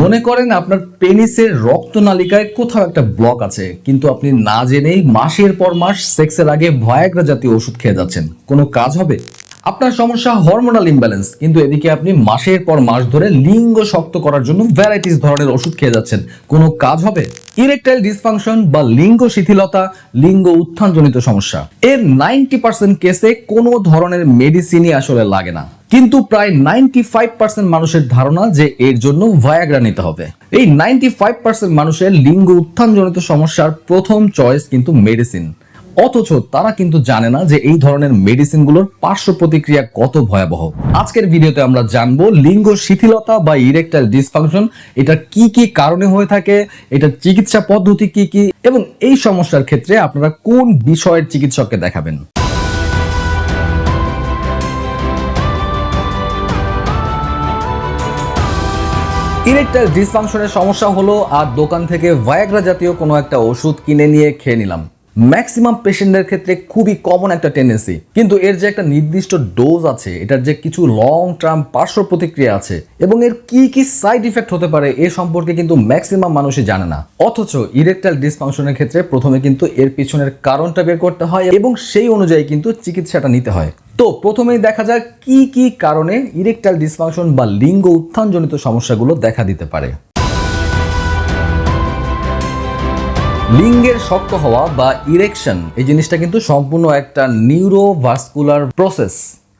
মনে করেন আপনার পেনিসের রক্তনালিকায় কোথাও একটা ব্লক আছে, কিন্তু আপনি না জেনেই মাসের পর মাস সেক্সের আগে ভয়াগ্রা জাতীয় ওষুধ খেয়ে যাচ্ছেন। কোনো কাজ হবে? আপনার সমস্যা হরমোনাল ইমব্যালেন্স কিন্তু এদিকে আপনি মাসের পর মাস ধরে লিঙ্গ শক্ত করার জন্য ভ্যারাইটিস ধরনের ওষুধ খেয়ে যাচ্ছেন। কোনো কাজ হবে? ইরেকটাইল ডিসফাংশন বা লিঙ্গ শিথিলতা, লিঙ্গ উত্থানজনিত সমস্যা। এর নাইনটি পার্সেন্ট কেসে কোনো ধরনের মেডিসিনই আসলে লাগে না। কিন্তু প্রায় নাইনটি ফাইভ পার্সেন্ট মানুষের ধারণা যে এর জন্য ভায়াগ্রা নিতে হবে। এই নাইনটি ফাইভ পার্সেন্ট মানুষের লিঙ্গ উত্থানজনিত সমস্যার প্রথম চয়েস কিন্তু মেডিসিন অথচ তারা কিন্তু জানে না যে এই ধরনের মেডিসিনগুলোর পার্শ্ব প্রতিক্রিয়া কত ভয়াবহ। আজকের ভিডিওতে আমরা জানব লিঙ্গ শিথিলতা বা ইরেকটাইল ডিসফাংশন এটা কি কি কারণে হয়ে থাকে, এটা চিকিৎসা পদ্ধতি কি কি, এবং এই সমস্যার ক্ষেত্রে আপনারা কোন বিষয়ের চিকিৎসককে দেখাবেন। ইরেকটাইল ডিসফাংশনের সমস্যা হলো, আর দোকান থেকে ভায়াগ্রা জাতীয় কোনো একটা ওষুধ কিনে নিয়ে খেয়ে নিলাম। ম্যাক্সিমাম পেশেন্টদের ক্ষেত্রে খুবই কমন একটা টেন্ডেন্সি কিন্তু এর যে একটা নির্দিষ্ট ডোজ আছে, এটার যে কিছু লং টার্ম পার্শ্ব প্রতিক্রিয়া আছে, এবং এর কি কি সাইড ইফেক্ট হতে পারে, এ সম্পর্কে কিন্তু ম্যাক্সিমাম মানুষই জানে না। অথচ ইরেকটাইল ডিসফাংশনের ক্ষেত্রে প্রথমে কিন্তু এর পিছনের কারণটা বের করতে হয়, এবং সেই অনুযায়ী কিন্তু চিকিৎসাটা নিতে হয়। তো প্রথমেই দেখা যাক কি কি কারণে ইরেকটাইল ডিসফাংশন বা লিঙ্গ উত্থানজনিত সমস্যাগুলো দেখা দিতে পারে। লিঙ্গের শক্ত হওয়া বা ইরেকশন এই জিনিসটা কিন্তু সম্পূর্ণ একটা নিউরোভাস্কুলার প্রসেস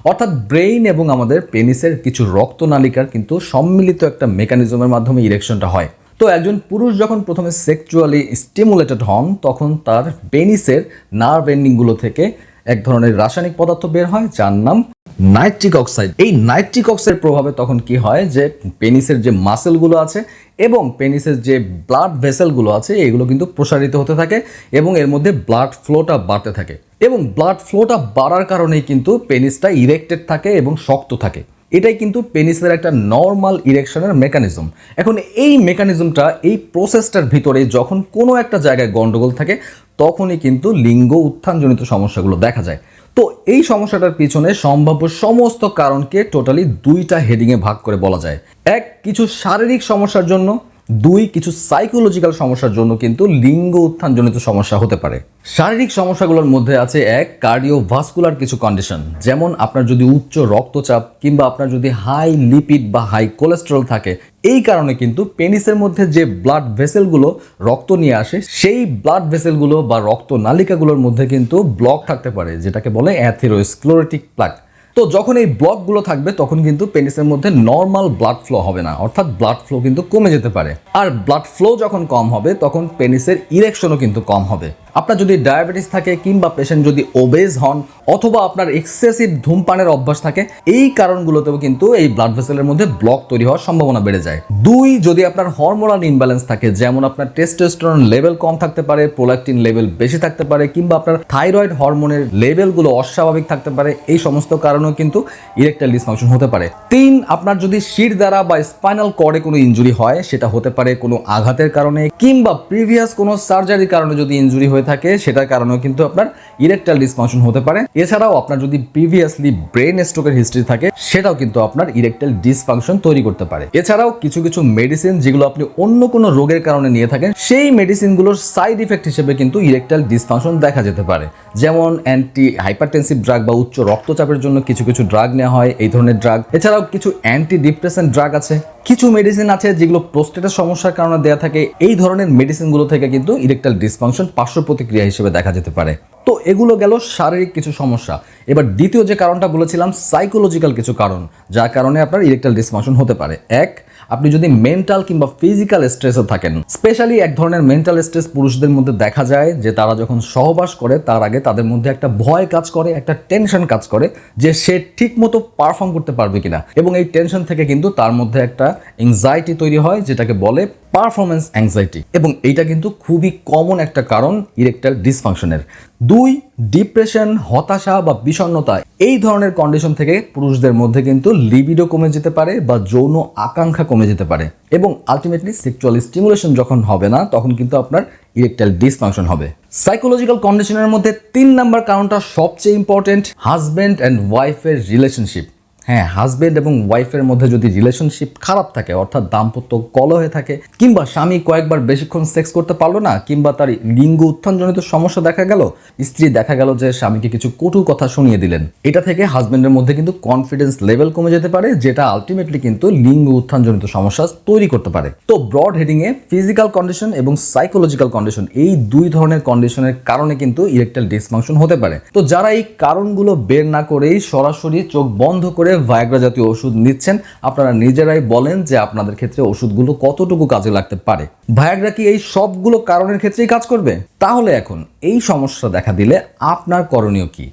অর্থাৎ ব্রেইন এবং আমাদের পেনিসের কিছু রক্তনালিকার কিন্তু সম্মিলিত একটা মেকানিজমের মাধ্যমে ইরেকশনটা হয়। তো একজন পুরুষ যখন প্রথমে সেক্সুয়ালি স্টিমুলেটেড হন, তখন তার পেনিসের নার্ভ এন্ডিংগুলো থেকে এক ধরনের রাসায়নিক পদার্থ বের হয়, যার নাম নাইট্রিক অক্সাইড। এই নাইট্রিক অক্সাইড প্রভাবে তখন কি হয় যে পেনিসের যে মাসেলগুলো আছে এবং পেনিসের যে ব্লাড ভেসেলগুলো আছে, এগুলো কিন্তু প্রসারিত হতে থাকে এবং এর মধ্যে ব্লাড ফ্লোটা বাড়তে থাকে। এবং ব্লাড ফ্লোটা বাড়ার কারণেই কিন্তু পেনিসটা ইরেক্টেড থাকে এবং শক্ত থাকে। এটাই কিন্তু পেনিসের একটা নর্মাল ইরেকশনের মেকানিজম। এখন এই মেকানিজমটা, এই প্রসেসটার ভিতরে যখন কোনো একটা জায়গায় গন্ডগোল থাকে, তখনই কিন্তু লিঙ্গ উত্থানজনিত সমস্যাগুলো দেখা যায়। তো এই সমস্যাটার পিছনে সম্ভাব্য সমস্ত কারণকে টোটালি দুইটা হেডিংয়ে ভাগ করে বলা যায়। এক, কিছু শারীরিক সমস্যার জন্য। দুই, কিছু সাইকোলজিক্যাল সমস্যার জন্য কিন্তু লিঙ্গ উত্থানজনিত সমস্যা হতে পারে। শারীরিক সমস্যাগুলোর মধ্যে আছে এক কার্ডিওভাস্কুলার কিছু কন্ডিশন যেমন আপনার যদি উচ্চ রক্তচাপ কিংবা আপনার যদি হাই লিপিড বা হাই কোলেস্টেরল থাকে, এই কারণে কিন্তু পেনিসের মধ্যে যে ব্লাড ভেসেলগুলো রক্ত নিয়ে আসে, সেই ব্লাড ভেসেলগুলো বা রক্ত নালিকাগুলোর মধ্যে কিন্তু ব্লক থাকতে পারে, যেটাকে বলে অ্যাথেরোস্ক্লোরেটিক প্লাক তো যখন এই ব্লকগুলো থাকবে, তখন কিন্তু পেনিসের মধ্যে নর্মাল ব্লাড ফ্লো হবে না। অর্থাৎ ব্লাড ফ্লো কিন্তু কমে যেতে পারে। আর ব্লাড ফ্লো যখন কম হবে, তখন পেনিসের ইরেকশনও কিন্তু কম হবে। আপনার যদি ডায়াবেটিস থাকে কিংবা পেশেন্ট যদি ওবেজ হন অথবা আপনার এক্সেসিভ ধূমপানের অভ্যাস থাকে, এই কারণগুলোতেও কিন্তু এই ব্লাড ভেসেলের মধ্যে ব্লক তৈরি হওয়ার সম্ভাবনা বেড়ে যায়। দুই, যদি আপনার হরমোনাল ইমব্যালেন্স থাকে, যেমন আপনার টেস্টোস্টেরন লেভেল কম থাকতে পারে প্রোলাকটিন লেভেল বেশি থাকতে পারে, কিংবা আপনার থাইরয়েড হরমোনের লেভেলগুলো অস্বাভাবিক থাকতে পারে, এই সমস্ত কারণেও কিন্তু ইরেকটাইল ডিসফাংশন হতে পারে। তিন, আপনার যদি শির দ্বারা বা স্পাইনাল কর্ডে কোনো ইনজুরি হয়, সেটা হতে পারে কোনো আঘাতের কারণে, কিংবা প্রিভিয়াস কোনো সার্জারির কারণে যদি ইনজুরি হয়ে থাকে, সেটার কারণেও কিন্তু আপনার ইরেকটাইল ডিসফাংশন হতে পারে। এছাড়াও আপনার যদি প্রিভিয়াসলি ব্রেন স্ট্রোকের হিস্ট্রি থাকে, সেটাও কিন্তু আপনার ইরেকটাইল ডিসফাংশন তৈরি করতে পারে। এছাড়াও কিছু কিছু মেডিসিন যেগুলো আপনি অন্য কোনো রোগের কারণে নিয়ে থাকেন, সেই মেডিসিনগুলোর সাইড ইফেক্ট হিসেবে কিন্তু ইরেকটাইল ডিসফাংশন দেখা যেতে পারে। যেমন অ্যান্টি হাইপারটেনসিভ ড্রাগ বা উচ্চ রক্তচাপের জন্য কিছু কিছু ড্রাগ নেওয়া হয়, এই ধরনের ড্রাগ এছাড়াও কিছু অ্যান্টি ডিপ্রেশন ড্রাগ আছে। কিছু মেডিসিন আছে যেগুলো প্রোস্টেটের সমস্যার কারণে দেওয়া থাকে। এই ধরনের মেডিসিনগুলো থেকে কিন্তু ইরেকটাল ডিসফাংশন পার্শ্ব প্রতিক্রিয়া হিসেবে দেখা যেতে পারে। তো এগুলো গেল শারীরিক কিছু সমস্যা। এবার দ্বিতীয় যে কারণটা বলেছিলাম সাইকোলজিক্যাল কিছু কারণ, যার কারণে আপনার ইরেকটাল ডিসফাংশন হতে পারে। এক আপনি যদি মেন্টাল কিংবা ফিজিক্যাল স্ট্রেসে থাকেন স্পেশালি এক ধরনের মেন্টাল স্ট্রেস পুরুষদের মধ্যে দেখা যায় যে তারা যখন সহবাস করে, তার আগে তাদের মধ্যে একটা ভয় কাজ করে, একটা টেনশন কাজ করে যে সে ঠিক মতো পারফর্ম করতে পারবে কিনা। এবং এই টেনশন থেকে কিন্তু তার মধ্যে একটা এংজাইটি তৈরি হয়, যেটাকে বলে পারফরমেন্স অ্যাংজাইটি এবং এইটা কিন্তু খুবই কমন একটা কারণ ইরেকটাইল ডিসফাংশনের দুই ডিপ্রেশন হতাশা বা বিষণ্ণতা, এই ধরনের কন্ডিশন থেকে পুরুষদের মধ্যে কিন্তু লিবিডো কমে যেতে পারে বা যৌন আকাঙ্ক্ষা কমে যেতে পারে। এবং আলটিমেটলি সেক্সুয়াল স্টিমুলেশন যখন হবে না, তখন কিন্তু আপনার ইরেকটাইল ডিসফাংশন হবে। সাইকোলজিক্যাল কন্ডিশনের মধ্যে তিন নাম্বার কারণটা সবচেয়ে ইম্পর্টেন্ট হাজব্যান্ড অ্যান্ড ওয়াইফের রিলেশনশিপ হ্যাঁ হাজবেন্ড এবং ওয়াইফের মধ্যে যদি রিলেশনশিপ খারাপ থাকে, অর্থাৎ দাম্পত্য কল হয়ে থাকে, কিংবা স্বামী কয়েকবার বেশিক্ষণ সেক্স করতে পারল না, কিংবা তার লিঙ্গ উত্থানজনিত সমস্যা দেখা গেল, স্ত্রী দেখা গেল যে স্বামীকে কিছু কটু কথা শুনিয়ে দিলেন। এটা থেকে হাজবেন্ডের মধ্যে কিন্তু কনফিডেন্স লেভেল কমে যেতে পারে, যেটা আলটিমেটলি কিন্তু লিঙ্গ উত্থানজনিত সমস্যা তৈরি করতে পারে। তো ব্রড হেডিংয়ে ফিজিক্যাল কন্ডিশন এবং সাইকোলজিক্যাল কন্ডিশন এই দুই ধরনের কন্ডিশনের কারণে কিন্তু ইরেকটাইল ডিসফাংশন হতে পারে। তো যারা এই কারণগুলো বের না করেই সরাসরি চোখ বন্ধ করে ভায়াগ্রা জাতীয় ওষুধ নিচ্ছেন। আপনারা নিজেরাই বলেন যে আপনাদের ক্ষেত্রে ওষুধগুলো কতটুকু কাজে লাগতে পারে। ভায়াগ্রা কি এই সবগুলো কারণের ক্ষেত্রেই কাজ করবে? তাহলে এখন এই সমস্যা দেখা দিলে আপনার করণীয় কি?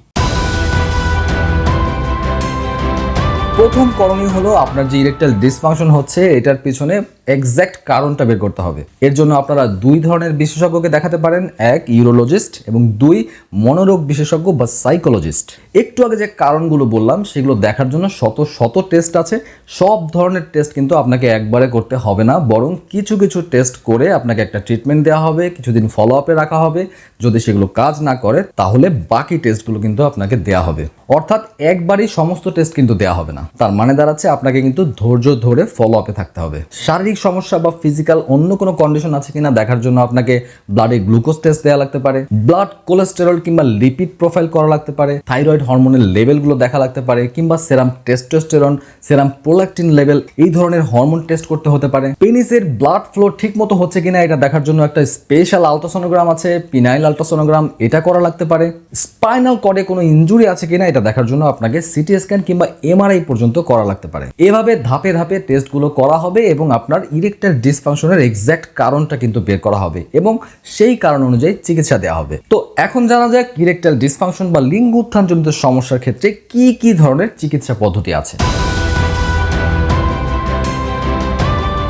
প্রথম করণীয় হলো আপনার যে ইরেকটাইল ডিসফাংশন হচ্ছে, এটার পিছনে এক্স্যাক্ট কারণটা বের করতে হবে। এর জন্য আপনারা দুই ধরনের বিশেষজ্ঞকে দেখাতে পারেন, এক ইউরোলজিস্ট এবং দুই মনোরোগ বিশেষজ্ঞ বা সাইকোলজিস্ট। একটু আগে যে কারণগুলো বললাম, সেগুলো দেখার জন্য শত শত টেস্ট আছে। সব ধরনের টেস্ট কিন্তু আপনাকে একবারে করতে হবে না, বরং কিছু কিছু টেস্ট করে আপনাকে একটা ট্রিটমেন্ট দেওয়া হবে, কিছুদিন ফলো আপে রাখা হবে। যদি সেগুলো কাজ না করে, তাহলে বাকি টেস্টগুলো কিন্তু আপনাকে দেওয়া হবে। অর্থাৎ একবারই সমস্ত টেস্ট কিন্তু দেওয়া হবে না। তার মানে দাঁড়াচ্ছে, আপনাকে কিন্তু ধৈর্য ধরে ফলো আপে থাকতে হবে। শারীরিক সমস্যা বা ফিজিক্যাল অন্য কোনো কন্ডিশন আছে কিনা দেখার জন্য আপনাকে ব্লাডে গ্লুকোজ টেস্ট দেওয়া লাগতে পারে ব্লাড কোলেস্টেরল কিংবা লিপিড প্রোফাইল করা লাগতে পারে থাইরয়েড হরমোনের লেভেলগুলো দেখা লাগতে পারে, কিংবা serum testosterone serum prolactin level এই ধরনের হরমোন টেস্ট করতে হতে পারে। পেনিসের ব্লাড ফ্লো ঠিক মতো হচ্ছে কিনা এটা দেখার জন্য একটা স্পেশাল আলট্রাসোনোগ্রাম আছে পিনাইল আলট্রাসোনোগ্রাম এটা করা লাগতে পারে। স্পাইনাল কর্ডে কোনো ইনজুরি আছে কিনা এটা দেখার জন্য আপনাকে সিটি স্ক্যান কিংবা এমআরআই পর্যন্ত করা লাগতে পারে। এভাবে ধাপে ধাপে টেস্টগুলো করা হবে এবং আপনার ইরেকটাইল ডিসফাংশনের এক্স্যাক্ট কারণটা কিন্তু বের করা হবে এবং সেই কারণ অনুযায়ী চিকিৎসা দেওয়া হবে। তো এখন জানা যাক ইরেকটাইল ডিসফাংশন বা লিঙ্গ উত্থানজনিত সমস্যার ক্ষেত্রে কি কি ধরনের চিকিৎসা পদ্ধতি আছে।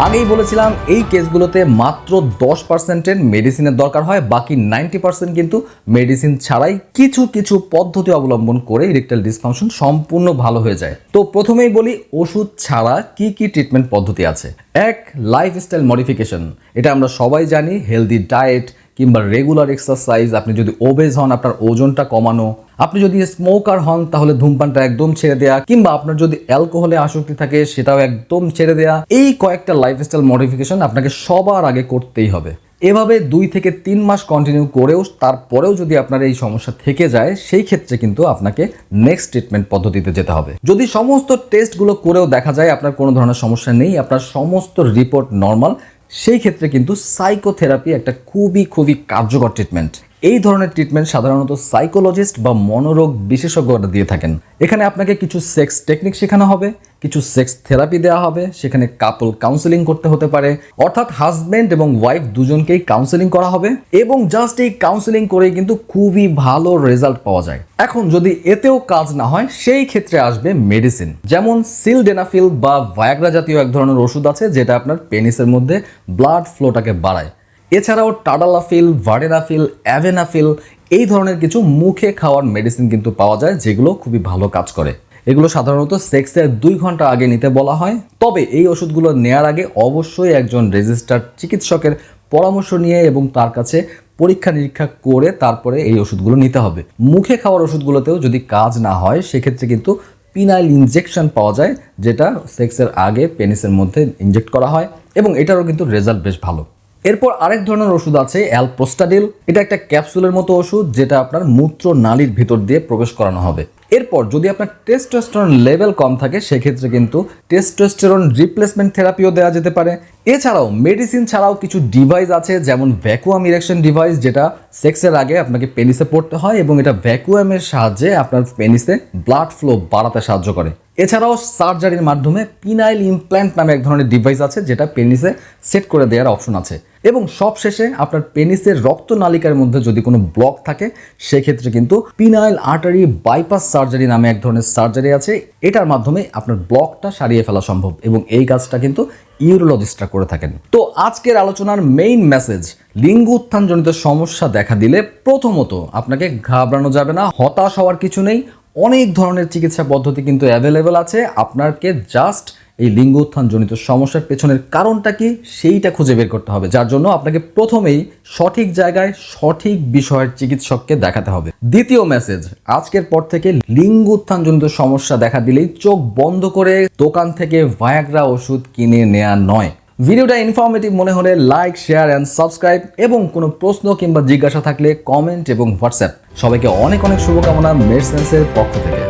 আগেই বলেছিলাম, এই কেসগুলোতে মাত্র দশ পার্সেন্টের মেডিসিনের দরকার হয়, বাকি নাইনটি পার্সেন্ট কিন্তু মেডিসিন ছাড়াই কিছু কিছু পদ্ধতি অবলম্বন করে ইরেকটাইল ডিসফাংশন সম্পূর্ণ ভালো হয়ে যায়। তো প্রথমেই বলি, ওষুধ ছাড়া কি কি ট্রিটমেন্ট পদ্ধতি আছে? এক লাইফস্টাইল মডিফিকেশন এটা আমরা সবাই জানি হেলদি ডায়েট কিংবা রেগুলার এক্সারসাইজ আপনি যদি ওবেজ হন, আপনার ওজনটা কমানো। আপনি যদি স্মোকার হন, তাহলে ধূমপানটা একদম ছেড়ে দেয়া। কিংবা আপনার যদি অ্যালকোহলে আসক্তি থাকে, সেটাও একদম ছেড়ে দেয়া। এই কয়েকটা লাইফস্টাইল মডিফিকেশন আপনাকে সবার আগে করতেই হবে। এভাবে দুই থেকে তিন মাস কন্টিনিউ করেও, তারপরেও যদি আপনার এই সমস্যা থেকে যায়, সেই ক্ষেত্রে কিন্তু আপনাকে নেক্সট ট্রিটমেন্ট পদ্ধতিতে যেতে হবে। যদি সমস্ত টেস্টগুলো করেও দেখা যায় আপনার কোনো ধরনের সমস্যা নেই, আপনার সমস্ত রিপোর্ট নর্মাল সেই ক্ষেত্রে কিন্তু সাইকোথেরাপি একটা খুবই খুবই কার্যকর ট্রিটমেন্ট এই ধরনের ট্রিটমেন্ট সাধারণত সাইকোলজিস্ট বা মনোরোগ বিশেষজ্ঞরা দিয়ে থাকেন। এখানে আপনাকে কিছু সেক্স টেকনিক শেখানো হবে, কিছু সেক্স থেরাপি দেওয়া হবে, সেখানে কাপল কাউন্সেলিং করতে হতে পারে, অর্থাৎ হাজব্যান্ড এবং ওয়াইফ দুজনকেই কাউন্সেলিং করা হবে এবং জাস্ট এই কাউন্সেলিং করে কিন্তু খুবই ভালো রেজাল্ট পাওয়া যায়। এখন যদি এতেও কাজ না হয়, সেই ক্ষেত্রে আসবে মেডিসিন যেমন সিলডেনাফিল বা ভায়াগ্রা জাতীয় এক ধরনের ওষুধ আছে, যেটা আপনার পেনিসের মধ্যে ব্লাড ফ্লোটাকে বাড়ায়। এছাড়াও টাডালাফিল ভার্ডেনাফিল অ্যাভেনাফিল, এই ধরনের কিছু মুখে খাওয়ার মেডিসিন কিন্তু পাওয়া যায় যেগুলো খুবই ভালো কাজ করে। এগুলো সাধারণত সেক্সের দুই ঘণ্টা আগে নিতে বলা হয়। তবে এই ওষুধগুলো নেয়ার আগে অবশ্যই একজন রেজিস্টার্ড চিকিৎসকের পরামর্শ নিয়ে এবং তার কাছে পরীক্ষা নিরীক্ষা করে তারপরে এই ওষুধগুলো নিতে হবে। মুখে খাওয়ার ওষুধগুলোতেও যদি কাজ না হয়, সেক্ষেত্রে কিন্তু পিনাইল ইনজেকশন পাওয়া যায়, যেটা সেক্সের আগে পেনিসের মধ্যে ইনজেক্ট করা হয় এবং এটারও কিন্তু রেজাল্ট বেশ ভালো। এরপর আরেক ধরনের ওষুধ আছে অ্যালপ্রোস্টাডিল এটা একটা ক্যাপসুলের মতো ওষুধ যেটা আপনার মূত্র নালীর ভিতর দিয়ে প্রবেশ করানো হবে। এরপর যদি আপনার টেস্টোস্টেরন লেভেল কম থাকে, সেক্ষেত্রে কিন্তু টেস্টোস্টেরন রিপ্লেসমেন্ট থেরাপিও দেওয়া যেতে পারে। এছাড়াও মেডিসিন ছাড়াও কিছু ডিভাইস আছে, যেমন ভ্যাকুয়াম ইরেকশন ডিভাইস, যেটা সেক্সের আগে আপনাকে পেনিসে পড়তে হয় এবং এটা ভ্যাকুয়ামের সাহায্যে আপনার পেনিসে ব্লাড ফ্লো বাড়াতে সাহায্য করে। এছাড়াও সার্জারির মাধ্যমে পিনাইল ইমপ্ল্যান্ট নামে এক ধরনের ডিভাইস আছে, যেটা পেনিসে সেট করে দেওয়ার অপশন আছে। এবং সবশেষে আপনার পেনিসের রক্তনালিকার মধ্যে যদি কোনো ব্লক থাকে, সেক্ষেত্রে কিন্তু পিনাইল আর্টারি বাইপাস সার্জারি নামে এক ধরনের সার্জারি আছে। এটার মাধ্যমে আপনার ব্লকটা সারিয়ে ফেলা সম্ভব এবং এই কাজটা কিন্তু ইউরোলজিস্টরা করে থাকেন। তো আজকের আলোচনার মেইন মেসেজ লিঙ্গ উত্থানজনিত সমস্যা দেখা দিলে প্রথমত আপনাকে ঘাবড়ানো যাবে না, হতাশ হওয়ার কিছু নেই অনেক ধরনের চিকিৎসা পদ্ধতি কিন্তু অ্যাভেলেবেল আছে। আপনাকে জাস্ট এই লিঙ্গ উত্থানজনিত সমস্যার পেছনের কারণটা কি সেইটা খুঁজে বের করতে হবে। যার জন্য আপনাকে প্রথমেই সঠিক জায়গায় সঠিক বিষয়ের চিকিৎসককে দেখাতে হবে। দ্বিতীয় মেসেজ আজকের পর থেকে লিঙ্গ উত্থানজনিত সমস্যা দেখা দিলেই চোখ বন্ধ করে দোকান থেকে ভায়াগ্রা ওষুধ কিনে নেওয়া নয়। ভিডিওটা ইনফরমেটিভ মনে হলে লাইক শেয়ার অ্যান্ড সাবস্ক্রাইব এবং কোনো প্রশ্ন কিংবা জিজ্ঞাসা থাকলে কমেন্ট এবং হোয়াটসঅ্যাপ সবাইকে অনেক অনেক শুভকামনা মেডসেন্সের পক্ষ থেকে।